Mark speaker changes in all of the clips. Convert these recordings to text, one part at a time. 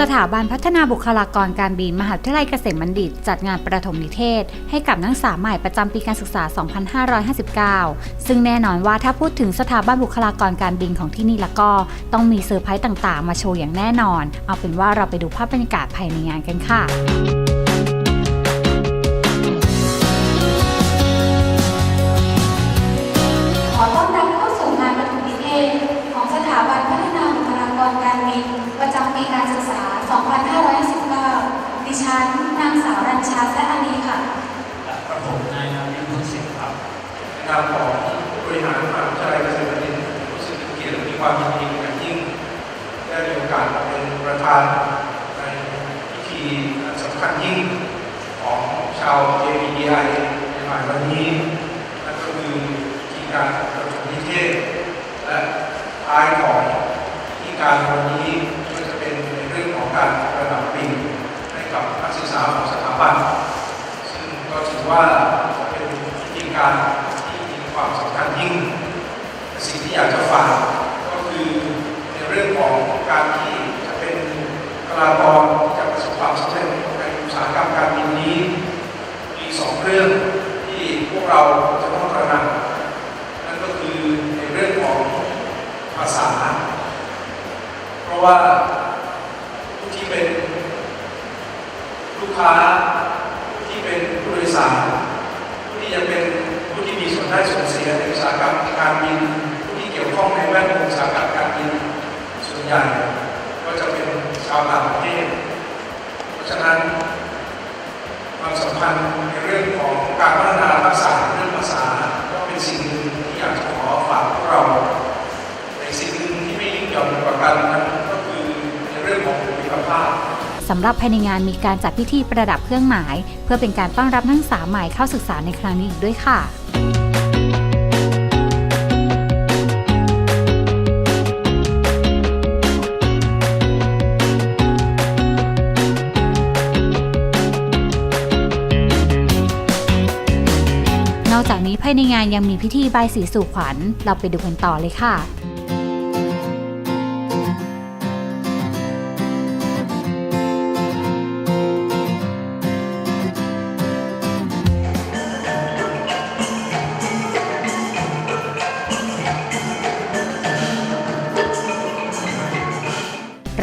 Speaker 1: สถาบันพัฒนาบุคลากรการบิน มหาวิทยาลัยเกษมบัณฑิต จัดงานประถมนิเทศ ให้กับนักศึกษาใหม่ประจำปีการศึกษา 2559 ซึ่งแน่นอนว่าถ้าพูดถึงสถาบันบุคลากรการบินของที่นี่แล้วก็ต้องมีเซอร์ไพรส์ต่างๆ มาโชว์อย่างแน่นอน เอาเป็นว่าเราไปดูภาพบรรยากาศภายในงานกันค่ะ
Speaker 2: ฉันนางสาวรัญชาแซ่อานีค่ะ
Speaker 3: และกระผมนายนาวินพุทธสิทธิ์ครับในนามของบริหารมหาวิทยาลัยเกษตรศาสตร์รู้สึกเป็นเกียรติมีความยินดีอย่างยิ่ง ได้มีโอกาสเป็นประธานในพิธีสำคัญยิ่งของชาว JPDI ในหมายวันนี้นั่นก็คือพิธีการประถมนิเทศ และท้ายของพิธีการวันนี้ก็จะเป็นในเรื่องของการประดับปีกให้าของสถาบันซึ่งก็ถือว่าเป็นพิธีการที่มีความสำคัญยิ่ง สิ่งที่อยากจะฝากก็คือในเรื่องของการที่จะเป็นบุคลากรจะประสบความสำเร็จในอุตสาหกรรมการบินนี้มีสองเรื่องที่พวกเราจะต้องตระหนักนั่นก็คือในเรื่องของภาษา เพราะว่าผู้ที่เป็น ลูกค้าที่เป็นผู้โดยสารที่จะเป็นผู้ที่มีส่วนได้ส่วนเสียในอุตสาหกรรมการบินผู้ที่เกี่ยวข้องในแวดวงอุตสาหกรรมการบินส่วนใหญ่ก็จะเป็นชาวต่างประเทศ เพราะฉะนั้นความสัมพันธ์ในเรื่องของการพัฒนา สำ
Speaker 1: หรับภายในงานมีการจัดพิธีประดับเครื่องหมาย เพื่อเป็นการต้อนรับนักศึกษาใหม่เข้าศึกษาในครั้งนี้อีกด้วยค่ะนอกจากนี้ภายในงานยังมีพิธีใบสีสู่ขวัญ เราไปดูกันต่อเลยค่ะ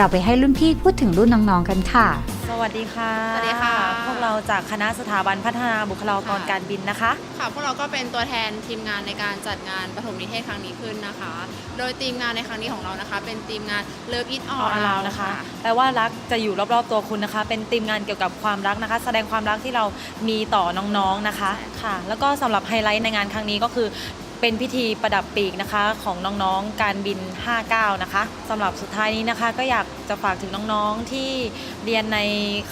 Speaker 1: เราไปให้รุ่นพี่พูดถึงรุ่นน้องๆกันค่ะ
Speaker 4: สวัสดีค่ะ
Speaker 5: สวัสดีค่ะ
Speaker 4: พวกเราจากคณะสถาบันพัฒนาบุคลากร
Speaker 5: ค่ะ
Speaker 4: การบินนะคะ
Speaker 5: ค่ะ พวกเราก็เป็นตัวแทนทีมงานในการจัดงานปฐมนิเทศครั้งนี้ขึ้นนะคะ โดยทีมงานในครั้งนี้ของเรานะคะ เป็นทีมงาน Love It
Speaker 4: อ
Speaker 5: All
Speaker 4: อน
Speaker 5: Around
Speaker 4: นะคะ แปลว่ารักจะอยู่รอบๆตัวคุณนะคะ เป็นทีมงานเกี่ยวกับความรักนะคะ แสดงความรักที่เรามีต่อน้องๆนะคะ ค่ะ แล้วก็สำหรับไฮไลท์ในงานครั้งนี้ก็คือ เป็นพิธีประดับปีกนะคะของน้องๆการบิน 59 นะคะสำหรับสุดท้ายนี้นะคะ ก็อยากจะฝากถึงน้องๆที่เรียนใน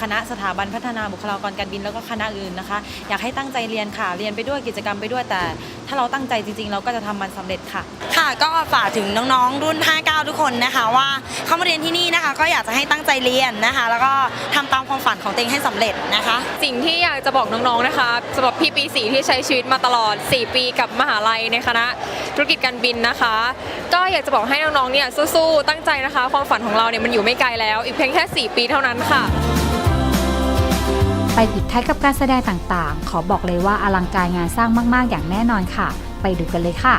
Speaker 4: คณะสถาบันพัฒนาบุคลากรการบินแล้วก็คณะอื่นนะคะ อยากให้ตั้งใจเรียนค่ะเรียนไปด้วยกิจกรรมไปด้วยแต่ ถ้าเราตั้งใจจริง ๆ เราก็จะทำมันสำเร็จค่ะ
Speaker 6: ค่ะก็ฝากถึงน้องๆ รุ่น 59 ทุกคนนะคะ ว่าเข้ามาเรียนที่นี่นะคะ ก็อยากจะให้ตั้งใจเรียนนะคะ แล้วก็ทำตามความฝันของตัวเองให้สำเร็จนะคะ
Speaker 7: สิ่งที่อยากจะบอกน้องๆนะคะสำหรับพี่ปีสีที่ใช้ชีวิตมาตลอด 4 ปีกับมหาลัยในคณะธุรกิจการบินนะคะ ก็อยากจะบอกให้น้องๆเนี่ยสู้ๆตั้งใจนะคะ ความฝันของเราเนี่ยมันอยู่ไม่ไกลแล้ว อีกเพียงแค่ 4 ปีเท่านั้นค่ะ
Speaker 1: ไปปิดท้ายกับการแสดงต่างๆ ขอบอกเลยว่าอลังการงานสร้างมาก ๆ อย่างแน่นอนค่ะ ไปดูกันเลยค่ะ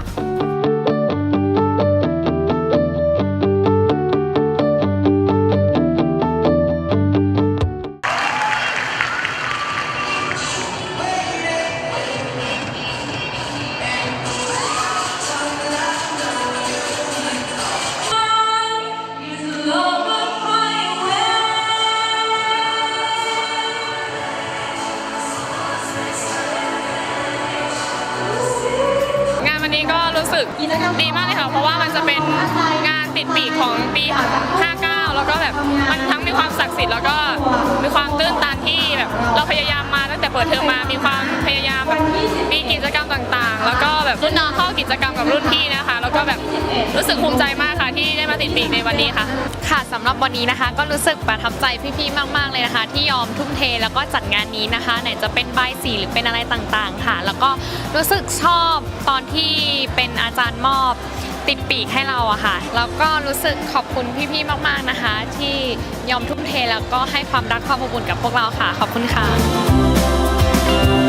Speaker 7: สึกดีมากเลยค่ะ เพราะว่ามันจะเป็นงานติดปีกของปี 59 แล้วก็แบบมันทั้งมีความศักดิ์สิทธิ์แล้วก็ เปิดเทอมมามีความพยายามแบบมีกิจกรรมต่างๆ แล้วก็แบบรุ่นน้องเข้ากิจกรรมกับรุ่นพี่นะคะ แล้วก็แบบรู้สึกภูมิใจมากค่ะที่ได้มาติดปีกในวันนี้ค่ะ
Speaker 8: ค่ะสำหรับวันนี้นะคะ ก็รู้สึกประทับใจพี่ๆมาก ๆเลยนะคะ ที่ยอมทุ่มเทแล้วก็จัดงานนี้นะคะ ไหนจะเป็นใบสีหรือเป็นอะไรต่างๆ ค่ะ แล้วก็รู้สึกชอบตอนที่เป็นอาจารย์มอบติดปีกให้เราอะค่ะ แล้วก็รู้สึกขอบคุณพี่ๆ มากๆนะคะ ที่ยอมทุ่มเทแล้วก็ให้ความรักความอบอุ่นกับพวกเราค่ะ ขอบคุณค่ะ Thank you.